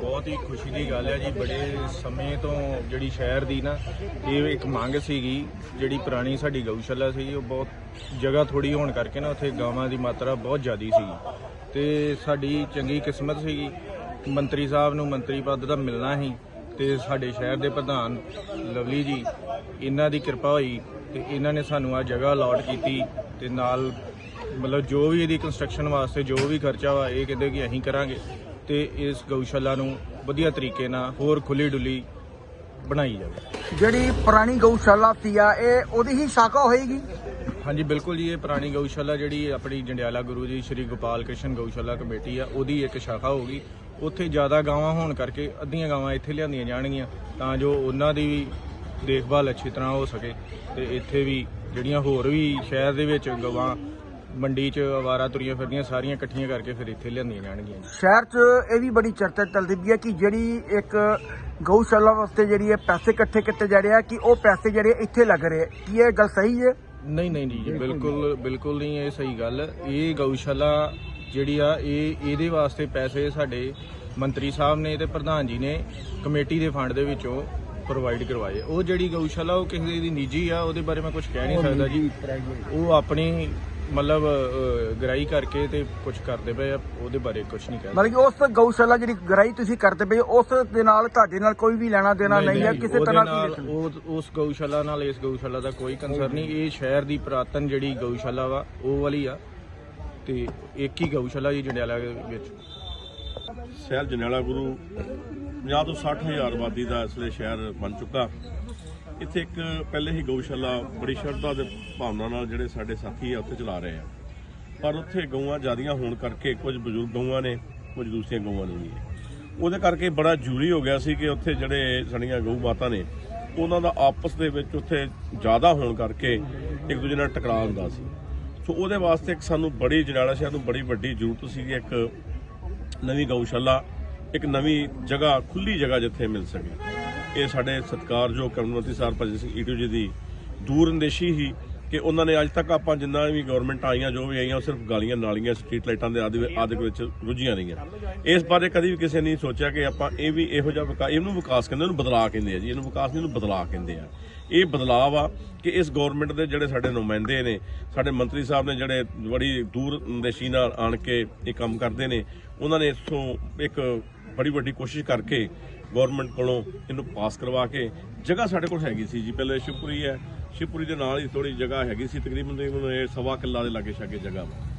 ਬਹੁਤ ਹੀ ਖੁਸ਼ੀ ਦੀ ਗੱਲ ਹੈ ਜੀ। ਬੜੇ ਸਮੇਂ ਤੋਂ ਜਿਹੜੀ ਸ਼ਹਿਰ ਦੀ ਨਾ, ਇਹ ਇੱਕ ਮੰਗ ਸੀਗੀ, ਜਿਹੜੀ ਪੁਰਾਣੀ ਸਾਡੀ ਗਊਸ਼ਾਲਾ ਸੀ ਉਹ ਬਹੁਤ ਜਗ੍ਹਾ ਥੋੜੀ ਹੋਣ ਕਰਕੇ ਨਾ ਉੱਥੇ ਗਾਵਾਂ ਦੀ ਮਾਤਰਾ ਬਹੁਤ ਜ਼ਿਆਦੀ ਸੀਗੀ। ਤੇ ਸਾਡੀ ਚੰਗੀ ਕਿਸਮਤ ਸੀਗੀ। ਮੰਤਰੀ ਸਾਹਿਬ ਨੂੰ ਮੰਤਰੀ ਪਦ ਦਾ ਮਿਲਣਾ ਸੀ ਤੇ ਸਾਡੇ ਸ਼ਹਿਰ ਦੇ ਪ੍ਰਧਾਨ ਲਵਲੀ ਜੀ, ਇਹਨਾਂ ਦੀ ਕਿਰਪਾ ਹੋਈ ਤੇ ਇਹਨਾਂ ਨੇ ਸਾਨੂੰ ਆ ਜਗ੍ਹਾ ਅਲਾਟ ਕੀਤੀ ਤੇ ਨਾਲ ਮਤਲਬ ਜੋ ਵੀ ਇਹਦੀ ਕੰਸਟਰਕਸ਼ਨ ਵਾਸਤੇ ਜੋ ਵੀ ਖਰਚਾ ਵਾ, ਇਹ ਕਹਿੰਦੇ ਕਿ ਅਸੀਂ ਕਰਾਂਗੇ। ਤੇ ਇਸ ਗਊਸ਼ਾਲਾ ਨੂੰ ਵਧੀਆ ਤਰੀਕੇ ਨਾਲ ਹੋਰ ਖੁੱਲੀ ਡੁੱਲੀ ਬਣਾਈ ਜਾਵੇ। ਜਿਹੜੀ ਪੁਰਾਣੀ ਗਊਸ਼ਾਲਾ ਸੀ ਆ ਇਹ ਉਹਦੀ ਹੀ ਸ਼ਾਖਾ ਹੋਏਗੀ? ਹਾਂਜੀ ਬਿਲਕੁਲ ਜੀ ਇਹ ਪੁਰਾਣੀ ਗਊਸ਼ਾਲਾ ਜਿਹੜੀ ਆਪਣੀ ਜੰਡਿਆਲਾ ਗੁਰੂ ਜੀ ਸ਼੍ਰੀ ਗੋਪਾਲ ਕ੍ਰਿਸ਼ਨ ਗਊਸ਼ਾਲਾ ਕਮੇਟੀ ਆ ਉਹਦੀ ਇੱਕ ਸ਼ਾਖਾ ਹੋਗੀ ਉੱਥੇ ਜ਼ਿਆਦਾ ਗਾਵਾਂ ਹੋਣ ਕਰਕੇ ਅੱਧੀਆਂ ਗਾਵਾਂ ਇੱਥੇ ਲਿਆਂਦੀਆਂ ਜਾਣਗੀਆਂ ਤਾਂ ਜੋ ਉਹਨਾਂ ਦੀ ਵੀ ਦੇਖਭਾਲ ਅੱਛੀ ਤਰ੍ਹਾਂ ਹੋ ਸਕੇ ਤੇ ਇੱਥੇ ਵੀ ਜਿਹੜੀਆਂ ਹੋਰ ਵੀ ਸ਼ਹਿਰ ਦੇ ਵਿੱਚ ਗਾਵਾਂ ਮੰਡੀ 'ਚ ਅਵਾਰਾ ਤੁਰੀਆਂ ਫਿਰਦੀਆਂ ਸਾਰੀਆਂ ਇਕੱਠੀਆਂ ਕਰਕੇ ਫਿਰ ਇੱਥੇ ਲਿਆਂਦੀਆਂ ਜਾਣਗੀਆਂ ਜੀ। ਸ਼ਹਿਰ 'ਚ ਇਹ ਵੀ ਬੜੀ ਚਰਚਾ ਚੱਲਦੀ ਪਈ ਹੈ ਕਿ ਜਿਹੜੀ ਇੱਕ ਗਊਸ਼ਾਲਾ ਵਾਸਤੇ ਜਿਹੜੀ ਇਹ ਪੈਸੇ ਇਕੱਠੇ ਕੀਤੇ ਜਾ ਰਹੇ ਆ ਕਿ ਉਹ ਪੈਸੇ ਜਿਹੜੇ ਇੱਥੇ ਲੱਗ ਰਹੇ ਆ। ਕੀ ਇਹ ਗੱਲ ਸਹੀ ਹੈ? ਨਹੀਂ ਨਹੀਂ ਜੀ ਬਿਲਕੁਲ ਬਿਲਕੁਲ ਨਹੀਂ ਇਹ ਸਹੀ ਗੱਲ। ਇਹ ਗਊਸ਼ਾਲਾ ਜਿਹੜੀ ਆ ਇਹ ਇਹਦੇ ਵਾਸਤੇ ਪੈਸੇ ਸਾਡੇ ਮੰਤਰੀ ਸਾਹਿਬ ਨੇ ਤੇ ਪ੍ਰਧਾਨ ਜੀ ਨੇ ਕਮੇਟੀ ਦੇ ਫੰਡ ਦੇ ਵਿੱਚੋਂ ਪ੍ਰੋਵਾਈਡ ਕਰਵਾਏ। ਉਹ ਜਿਹੜੀ ਗਊਸ਼ਾਲਾ ਉਹ ਕਿਸੇ ਦੀ ਨਿੱਜੀ ਆ ਉਹਦੇ ਬਾਰੇ ਮੈਂ ਕੁਝ ਕਹਿ ਨਹੀਂ ਸਕਦਾ ਜੀ। ਉਹ ਆਪਣੀ ਮਤਲਬ ਗਰਾਈ ਕਰਕੇ ਤੇ ਕੁਝ ਕਰਦੇ ਪਏ ਆ ਉਹਦੇ ਬਾਰੇ ਕੁਝ ਨਹੀਂ ਕਹਿ ਮਤਲਬ ਕਿ ਉਸ ਗਊਸ਼ਾਲਾ ਜਿਹੜੀ ਗਰਾਈ ਤੁਸੀਂ ਕਰਦੇ ਪਏ ਉਸ ਦੇ ਨਾਲ ਤੁਹਾਡੇ ਨਾਲ ਕੋਈ ਵੀ ਲੈਣਾ ਦੇਣਾ ਨਹੀਂ ਹੈ? ਕਿਸੇ ਤਰ੍ਹਾਂ ਦੀ ਉਹ ਉਸ ਗਊਸ਼ਾਲਾ ਨਾਲ ਇਸ ਗਊਸ਼ਾਲਾ ਦਾ ਕੋਈ ਕੰਸਰਨ ਨਹੀਂ। ਇਹ ਸ਼ਹਿਰ ਦੀ ਪੁਰਾਤਨ ਜਿਹੜੀ ਗਊਸ਼ਾਲਾ ਵਾ ਉਹ ਵਾਲੀ ਆ। ਤੇ ਇੱਕ ਹੀ ਗਊਸ਼ਾਲਾ ਜੀ ਜੰਡਿਆਲਾ ਦੇ ਵਿੱਚ। ਸ਼ਹਿਰ ਜਨੇਲਾ ਗੁਰੂ 50 ਤੋਂ 60 ਹਜ਼ਾਰ ਆਬਾਦੀ ਦਾ ਇਸ ਵੇਲੇ ਸ਼ਹਿਰ ਬਣ ਚੁੱਕਾ। ਇੱਥੇ ਇੱਕ ਪਹਿਲੇ ਹੀ ਗਊਸ਼ਾਲਾ ਬੜੀ ਸ਼ਰਧਾ ਦੇ ਭਾਵਨਾ ਨਾਲ ਜਿਹੜੇ ਸਾਡੇ ਸਾਥੀ ਆ, ਉੱਥੇ ਚਲਾ ਰਹੇ ਆ। ਪਰ ਉੱਥੇ ਗਊਆਂ ਜ਼ਿਆਦੀਆਂ ਹੋਣ ਕਰਕੇ ਕੁਝ ਬਜ਼ੁਰਗ ਗਊਆਂ ਨੇ, ਕੁਝ ਦੂਸਰੀਆਂ ਗਊਆਂ ਨੇ ਵੀ। ਉਹਦੇ ਕਰਕੇ ਬੜਾ ਜ਼ਰੂਰੀ ਹੋ ਗਿਆ ਸੀ ਕਿ ਉੱਥੇ ਜਿਹੜੇ ਸਾਡੀਆਂ ਗਊ ਮਾਤਾ ਨੇ, ਉਹਨਾਂ ਦਾ ਆਪਸ ਦੇ ਵਿੱਚ ਉੱਥੇ ਜ਼ਿਆਦਾ ਹੋਣ ਕਰਕੇ ਇੱਕ ਦੂਜੇ ਨਾਲ ਟਕਰਾਅ ਹੁੰਦਾ ਸੀ। ਸੋ ਉਹਦੇ ਵਾਸਤੇ ਇੱਕ ਸਾਨੂੰ ਬੜੀ ਜਨਾਲਾ ਸ਼ਹਿਰ ਨੂੰ ਬੜੀ ਵੱਡੀ ਜ਼ਰੂਰਤ ਸੀ ਕਿ ਇੱਕ ਨਵੀਂ ਗਊਸ਼ਾਲਾ, ਇੱਕ ਨਵੀਂ ਜਗ੍ਹਾ ਖੁੱਲੀ ਜਗ੍ਹਾ ਜਿੱਥੇ ਮਿਲ ਸਕੇ। ਇਹ ਸਾਡੇ ਸਤਿਕਾਰਯੋਗ ਕਰਮਨਵਤੀ ਸਾਹਿਬ ਭਜਨ ਸਿੰਘ ਈਟੂ ਜੀ ਦੀ ਦੂਰ ਅੰਦੇਸ਼ੀ ਹੀ ਕਿ ਉਹਨਾਂ ਨੇ ਅੱਜ ਤੱਕ ਆਪਾਂ ਜਿੰਨਾ ਵੀ ਗਵਰਨਮੈਂਟ ਆਈਆਂ, ਜੋ ਵੀ ਆਈਆਂ, ਉਹ ਸਿਰਫ ਗਾਲੀਆਂ, ਨਾਲੀਆਂ ਸਟਰੀਟ ਲਾਈਟਾਂ ਦੇ ਆਦਿ ਆਦਿ ਵਿੱਚ ਰੁੱਝੀਆਂ ਰਹੀਆਂ। ਇਸ ਬਾਰੇ ਕਦੀ ਵੀ ਕਿਸੇ ਨੇ ਸੋਚਿਆ ਕਿ ਆਪਾਂ ਇਹ ਵੀ ਇਹੋ ਜਿਹਾ ਵਿਕਾਸ ਇਹਨੂੰ ਵਿਕਾਸ ਕਹਿੰਦੇ, ਇਹਨੂੰ ਬਦਲਾਅ ਕਹਿੰਦੇ ਆ ਜੀ। ਇਹਨੂੰ ਵਿਕਾਸ ਨਹੀਂ, ਇਹਨੂੰ ਬਦਲਾਅ ਕਹਿੰਦੇ ਆ। ਇਹ ਬਦਲਾਅ ਆ ਕਿ ਇਸ ਗਵਰਨਮੈਂਟ ਦੇ ਜਿਹੜੇ ਸਾਡੇ ਨੁਮਾਇੰਦੇ ਨੇ, ਸਾਡੇ ਮੰਤਰੀ ਸਾਹਿਬ ਨੇ ਜਿਹੜੇ ਬੜੀ ਦੂਰ ਅੰਦੇਸ਼ੀ ਨਾਲ ਆਣ ਕੇ ਇਹ ਕੰਮ ਕਰਦੇ ਨੇ, ਉਹਨਾਂ ਨੇ ਇਥੋਂ ਇੱਕ ਬੜੀ ਵੱਡੀ ਕੋਸ਼ਿਸ਼ ਕਰਕੇ ਗਵਰਨਮੈਂਟ ਕੋਲੋਂ ਇਹਨੂੰ ਪਾਸ ਕਰਵਾ ਕੇ ਜਗ੍ਹਾ ਸਾਡੇ ਕੋਲ ਹੈਗੀ ਸੀ ਜੀ। ਪਹਿਲੇ ਸ਼ਿਵਪੁਰੀ ਹੈ। ਸ਼ਿਵਪੁਰੀ ਦੇ ਨਾਲ ਹੀ ਥੋੜੀ ਜਗ੍ਹਾ ਹੈਗੀ ਸੀ। ਤਕਰੀਬਨ ਤਕਰੀਬਨ ਇਹ ਸਵਾ ਕਿੱਲਾ ਦੇ ਲਾਗੇ ਛਾਗੇ ਜਗ੍ਹਾ ਵਾ।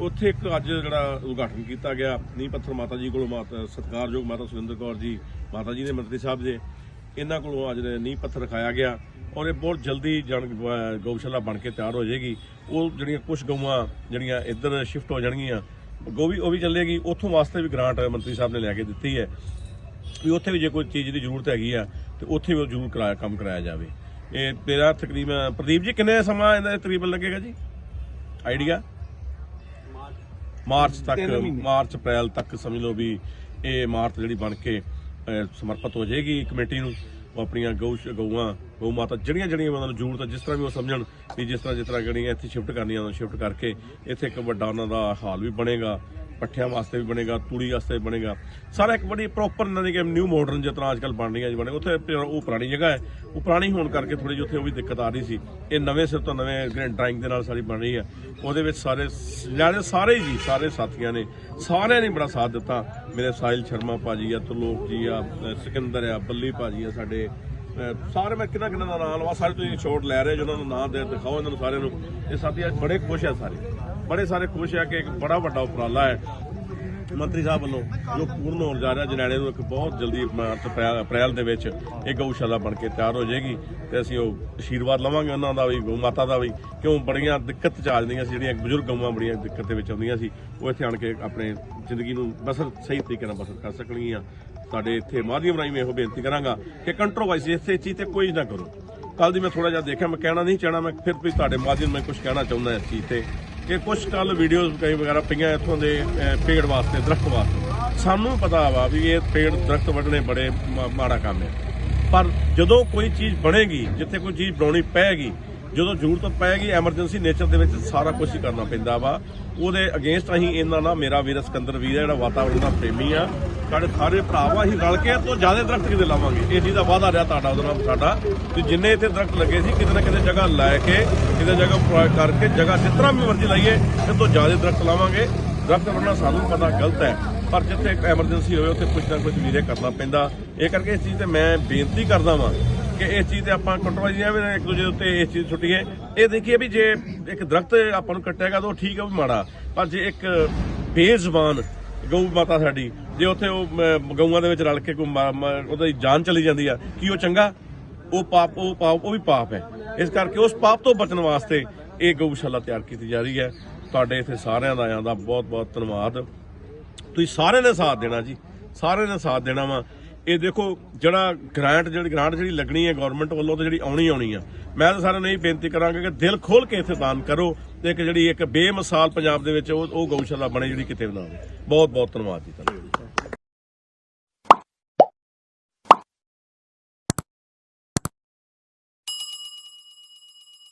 ਉੱਥੇ ਇੱਕ ਅੱਜ ਜਿਹੜਾ ਉਦਘਾਟਨ ਕੀਤਾ ਗਿਆ। ਨੀਂਹ ਪੱਥਰ ਮਾਤਾ ਜੀ ਕੋਲੋਂ ਮਾਤਾ ਸਤਿਕਾਰਯੋਗ ਮਾਤਾ ਸੁਰਿੰਦਰ ਕੌਰ ਜੀ, ਮਾਤਾ ਜੀ ਦੇ ਮੰਤਰੀ ਸਾਹਿਬ ਦੇ ਇਹਨਾਂ ਕੋਲੋਂ ਅੱਜ ਨੀਂਹ ਪੱਥਰ ਰਖਾਇਆ ਗਿਆ ਔਰ ਇਹ ਬਹੁਤ ਜਲਦੀ ਜਨ ਗਊਸ਼ਾਲਾ ਬਣ ਕੇ ਤਿਆਰ ਹੋ ਜਾਏਗੀ। ਉਹ ਜਿਹੜੀਆਂ ਕੁਝ ਗਊਆਂ ਜਿਹੜੀਆਂ ਇੱਧਰ ਸ਼ਿਫਟ ਹੋ ਜਾਣਗੀਆਂ ਗੋ ਵੀ ਉਹ ਵੀ ਚੱਲੇਗੀ। ਉੱਥੋਂ ਵਾਸਤੇ ਵੀ ਗ੍ਰਾਂਟ ਮੰਤਰੀ ਸਾਹਿਬ ਨੇ ਲੈ ਕੇ ਦਿੱਤੀ ਹੈ। ਵੀ ਉੱਥੇ ਵੀ ਜੇ ਕੋਈ ਚੀਜ਼ ਦੀ ਜ਼ਰੂਰਤ ਹੈਗੀ ਆ ਤੇ ਉੱਥੇ ਵੀ ਉਹ ਜ਼ਰੂਰ ਕਰਾਇਆ ਕੰਮ ਕਰਾਇਆ ਜਾਵੇ। ਇਹ ਤੇਰਾ ਤਕਰੀਬਨ ਪ੍ਰਦੀਪ ਜੀ ਕਿੰਨੇ ਸਮਾਂ ਇਹਦਾ ਤਕਰੀਬਨ ਲੱਗੇਗਾ ਜੀ? ਆਈਡੀਆ ਮਾਰਚ ਤੱਕ ਮਾਰਚ ਅਪ੍ਰੈਲ ਤੱਕ ਸਮਝ ਲਓ ਵੀ ਇਹ ਇਮਾਰਤ ਜਿਹੜੀ ਬਣ ਕੇ ਸਮਰਪਿਤ ਹੋ ਜਾਏਗੀ ਕਮੇਟੀ ਨੂੰ। ਉਹ ਆਪਣੀਆਂ ਗਊ ਗਊਆਂ ਗਊ ਮਾਤਾ ਜਿਹੜੀਆਂ ਜਿਹੜੀਆਂ ਉਹਨਾਂ ਨੂੰ ਜ਼ਰੂਰਤ ਹੈ ਜਿਸ ਤਰ੍ਹਾਂ ਵੀ ਉਹ ਸਮਝਣ ਵੀ ਜਿਸ ਤਰ੍ਹਾਂ ਜਿਸ ਤਰ੍ਹਾਂ ਜਿਹੜੀਆਂ ਇੱਥੇ ਸ਼ਿਫਟ ਕਰਨੀਆਂ ਉਹਨਾਂ ਸ਼ਿਫਟ ਕਰਕੇ ਇੱਥੇ ਇੱਕ ਵੱਡਾ ਉਹਨਾਂ ਦਾ ਹਾਲ ਵੀ ਬਣੇਗਾ। ਪੱਠਿਆਂ ਵਾਸਤੇ ਵੀ ਬਣੇਗਾ ਤੂੜੀ ਵਾਸਤੇ ਵੀ ਬਣੇਗਾ। ਸਾਰਾ ਇੱਕ ਬੜੀ ਪ੍ਰੋਪਰ ਇਹਨਾਂ ਦੀ ਕਿ ਨਿਊ ਮਾਡਰਨ ਜਿਸ ਤਰ੍ਹਾਂ ਅੱਜਕੱਲ ਬਣ ਰਹੀਆਂ ਜੀ ਬਣੇ। ਉੱਥੇ ਉਹ ਪੁਰਾਣੀ ਜਗ੍ਹਾ ਹੈ। ਉਹ ਪੁਰਾਣੀ ਹੋਣ ਕਰਕੇ ਥੋੜੀ ਜਿਹੀ ਉੱਥੇ ਉਹ ਵੀ ਦਿੱਕਤ ਆ ਰਹੀ ਸੀ। ਇਹ ਨਵੇਂ ਸਿਰ ਤੋਂ ਨਵੇਂ ਡਰਾਇੰਗ ਦੇ ਨਾਲ ਸਾਰੀ ਬਣ ਰਹੀ ਹੈ। ਉਹਦੇ ਵਿੱਚ ਸਾਰੇ ਜਿਹੜੇ ਸਾਰੇ ਜੀ ਸਾਰੇ ਸਾਥੀਆਂ ਨੇ ਸਾਰਿਆਂ ਨੇ ਬੜਾ ਸਾਥ ਦਿੱਤਾ। ਮੇਰੇ ਸਾਹਿਲ ਸ਼ਰਮਾ ਭਾਜੀ ਆ ਤਲੋਕ ਜੀ ਆ ਅ, ਸਿਕੰਦਰ ਆ ਬੱਲੀ ਭਾਜੀ ਆ ਸਾਡੇ। ਸਾਰੇ ਮੈਂ ਕਿੰਨਾ ਕਿੰਨਾ ਦਾ ਨਾਮ ਲਵਾ ਸਾਰੇ ਤੁਸੀਂ ਛੋਟ ਲੈ ਰਹੇ ਜਿਹਨਾਂ ਨੂੰ ਨਾਂ ਦੇ ਦਿਖਾਓ ਇਹਨਾਂ ਨੂੰ ਸਾਰਿਆਂ ਨੂੰ। ਇਹ ਸਾਥੀ ਅੱਜ ਬੜੇ ਖੁਸ਼ ਆ ਸਾਰੇ। ਬੜੇ ਸਾਰੇ ਖੁਸ਼ ਆ ਕਿ ਇੱਕ ਬੜਾ ਵੱਡਾ ਉਪਰਾਲਾ ਹੈ। ਮੰਤਰੀ ਸਾਹਿਬ ਵੱਲੋਂ ਜੋ ਪੂਰਨ ਹੋਣ ਜਾ ਰਿਹਾ, ਜਨਾੜੇ ਨੂੰ ਇੱਕ ਬਹੁਤ ਜਲਦੀ ਮਾਰਚ ਅਪ੍ਰੈਲ ਅਪ੍ਰੈਲ ਦੇ ਵਿੱਚ ਇਹ ਗਊਸ਼ਾਲਾ ਬਣ ਕੇ ਤਿਆਰ ਹੋ ਜਾਏਗੀ ਤੇ ਅਸੀਂ ਉਹ ਆਸ਼ੀਰਵਾਦ ਲਵਾਂਗੇ ਉਹਨਾਂ ਦਾ ਵੀ, ਗਊ ਮਾਤਾ ਦਾ ਵੀ। ਕਿਉਂ? ਬੜੀਆਂ ਦਿੱਕਤ ਚ ਆ ਜਾਂਦੀਆਂ ਸੀ, ਜਿਹੜੀਆਂ ਬਜ਼ੁਰਗ ਗਊਆਂ ਬੜੀਆਂ ਦਿੱਕਤ ਦੇ ਵਿੱਚ ਆਉਂਦੀਆਂ ਸੀ। ਉਹ ਇੱਥੇ ਆਣ ਕੇ ਆਪਣੇ ਜ਼ਿੰਦਗੀ ਨੂੰ ਬਸਰ ਸਹੀ ਤਰੀਕੇ ਨਾਲ ਬਸਰ ਕਰ ਸਕਣਗੀਆਂ। ਸਾਡੇ ਇੱਥੇ ਮਾਧਿਅਮ ਰਾਹੀਂ ਮੈਂ ਇਹੋ ਬੇਨਤੀ ਕਰਾਂਗਾ ਕਿ ਕੰਟਰੋਵਰਸੀ ਇਸੇ ਚੀਜ਼ ਤੇ ਕੋਈ ਨਾ ਕਰੋ। ਕੱਲ ਦੀ ਮੈਂ ਥੋੜਾ ਜਿਹਾ ਦੇਖਿਆ, ਮੈਂ ਕਹਿਣਾ ਨਹੀਂ ਚਾਹਣਾ, ਮੈਂ ਫਿਰ ਵੀ ਤੁਹਾਡੇ ਮਾਧਿਅਮ ਮੈਂ ਕੁਝ ਕਹਿਣਾ ਚਾਹੁੰਦਾ ਇਸ ਚੀਜ਼ ਤੇ। ਕਿ ਕੁਝ ਕੱਲ ਵੀਡੀਓਜ਼ ਕਈ ਵਗੈਰਾ ਪਈਆਂ ਇੱਥੋਂ ਦੇ ਪੇੜ ਵਾਸਤੇ, ਦਰਖਤ ਵਾਸਤੇ। ਸਾਨੂੰ ਪਤਾ ਵਾ ਵੀ ਇਹ ਪੇੜ, ਦਰਖਤ ਵੱਢਣੇ ਬੜੇ ਮਾੜਾ ਕੰਮ ਹੈ। ਪਰ ਜਦੋਂ ਕੋਈ ਚੀਜ਼ ਬਣੇਗੀ, ਜਿੱਥੇ ਕੋਈ ਚੀਜ਼ ਬਣਾਉਣੀ ਪਏਗੀ ਜਦੋਂ ਜ਼ਰੂਰਤ ਪਏਗੀ ਐਮਰਜੈਂਸੀ ਨੇਚਰ ਦੇ ਵਿੱਚ ਸਾਰਾ ਕੁਝ ਹੀ ਕਰਨਾ ਪੈਂਦਾ ਵਾ। ਉਹਦੇ ਅਗੇਂਸਟ ਅਸੀਂ ਇਹਨਾਂ ਨਾਲ ਮੇਰਾ ਵੀਰ ਸਿਕੰਦਰ ਵੀਰ ਹੈ, ਜਿਹੜਾ ਵਾਤਾਵਰਣ ਦਾ ਪ੍ਰੇਮੀ ਆ। ਸਾਡੇ ਸਾਰੇ ਭਰਾਵਾ ਅਸੀਂ ਰਲ ਕੇ ਤੋਂ ਜ਼ਿਆਦਾ ਦਰਖਤ ਕਿਤੇ ਲਾਵਾਂਗੇ। ਇਹ ਚੀਜ਼ ਦਾ ਵਾਅਦਾ ਰਿਹਾ ਤੁਹਾਡਾ, ਉਹਦੇ ਨਾਲ ਸਾਡਾ। ਕਿ ਜਿੰਨੇ ਇੱਥੇ ਦਰਖਤ ਲੱਗੇ ਸੀ, ਕਿਤੇ ਨਾ ਕਿਤੇ ਜਗ੍ਹਾ ਲੈ ਕੇ, ਕਿਤੇ ਜਗ੍ਹਾ ਪ੍ਰੋਵਾਈਡ ਕਰਕੇ, ਜਗ੍ਹਾ ਜਿਸ ਤਰ੍ਹਾਂ ਵੀ ਮਰਜ਼ੀ ਲਾਈਏ ਇਹ ਤੋਂ ਜ਼ਿਆਦਾ ਦਰਖਤ ਲਾਵਾਂਗੇ। ਦਰਖਤ ਵਰਨਾ ਸਾਨੂੰ ਪਤਾ ਗਲਤ ਹੈ, ਪਰ ਜਿੱਥੇ ਐਮਰਜੈਂਸੀ ਹੋਵੇ, ਉੱਥੇ ਕੁਝ ਨਾ ਕੁਝ ਵੀਰੇ ਕਰਨਾ ਪੈਂਦਾ। ਇਹ ਕਰਕੇ ਇਸ ਚੀਜ਼ ਤੇ ਮੈਂ ਬੇਨਤੀ ਕਰਦਾ ਵਾਂ ਕਿ ਇਸ ਚੀਜ਼ ਤੇ ਆਪਾਂ ਕੰਟਰੋਵਰਸੀਆਂ ਵੀ ਇੱਕ ਦੂਜੇ ਉੱਤੇ ਇਸ ਚੀਜ਼ ਛੁੱਟੀਏ ਇਹ ਦੇਖੀਏ ਵੀ ਜੇ ਇੱਕ ਦਰਖਤ ਆਪਾਂ ਨੂੰ ਕੱਟੇਗਾ ਤਾਂ ਉਹ ਠੀਕ ਹੈ ਵੀ ਮਾੜਾ। ਪਰ ਜੇ ਇੱਕ ਬੇਜ਼ਬਾਨ ਗਊ ਮਾਤਾ ਸਾਡੀ, ਜੇ ਉੱਥੇ ਉਹ ਗਊਆਂ ਦੇ ਵਿੱਚ ਰਲ ਕੇ ਕੋਈ ਉਹਦੀ ਜਾਨ ਚਲੀ ਜਾਂਦੀ ਆ, ਕੀ ਉਹ ਚੰਗਾ? ਉਹ ਪਾਪ ਉਹ ਪਾਪ, ਉਹ ਵੀ ਪਾਪ ਹੈ। ਇਸ ਕਰਕੇ ਉਸ ਪਾਪ ਤੋਂ ਬਚਣ ਵਾਸਤੇ ਇਹ ਗਊਸ਼ਾਲਾ ਤਿਆਰ ਕੀਤੀ ਜਾ ਰਹੀ ਹੈ। ਤੁਹਾਡੇ ਇੱਥੇ ਸਾਰਿਆਂ ਦਾ ਆਇਆਂ ਦਾ ਬਹੁਤ ਬਹੁਤ ਧੰਨਵਾਦ। ਤੁਸੀਂ ਸਾਰਿਆਂ ਨੇ ਸਾਥ ਦੇਣਾ ਜੀ। ਸਾਰਿਆਂ ਨੇ ਸਾਥ ਦੇਣਾ ਵਾ। ਇਹ ਦੇਖੋ, ਜਿਹੜਾ ਗ੍ਰਾਂਟ ਜਿਹੜੀ ਗ੍ਰਾਂਟ ਜਿਹੜੀ ਲੱਗਣੀ ਹੈ ਗਵਰਨਮੈਂਟ ਵੱਲੋਂ ਤੇ ਜਿਹੜੀ ਆਉਣੀ ਆਉਣੀ ਆ, ਮੈਂ ਤਾਂ ਸਾਰਿਆਂ ਨੂੰ ਇਹ ਬੇਨਤੀ ਕਰਾਂਗਾ ਕਿ ਦਿਲ ਖੋਲ ਕੇ ਇੱਥੇ ਦਾਨ ਕਰੋ ਤੇ ਇੱਕ ਜਿਹੜੀ ਇੱਕ ਬੇਮਿਸਾਲ ਪੰਜਾਬ ਦੇ ਵਿੱਚ ਉਹ ਉਹ ਗਊਸ਼ਾਲਾ ਬਣੇ ਜਿਹੜੀ ਕਿਤੇ ਵੀ ਨਾ ਹੋਵੇ। ਬਹੁਤ ਬਹੁਤ ਧੰਨਵਾਦ ਜੀ ਤੁਹਾਨੂੰ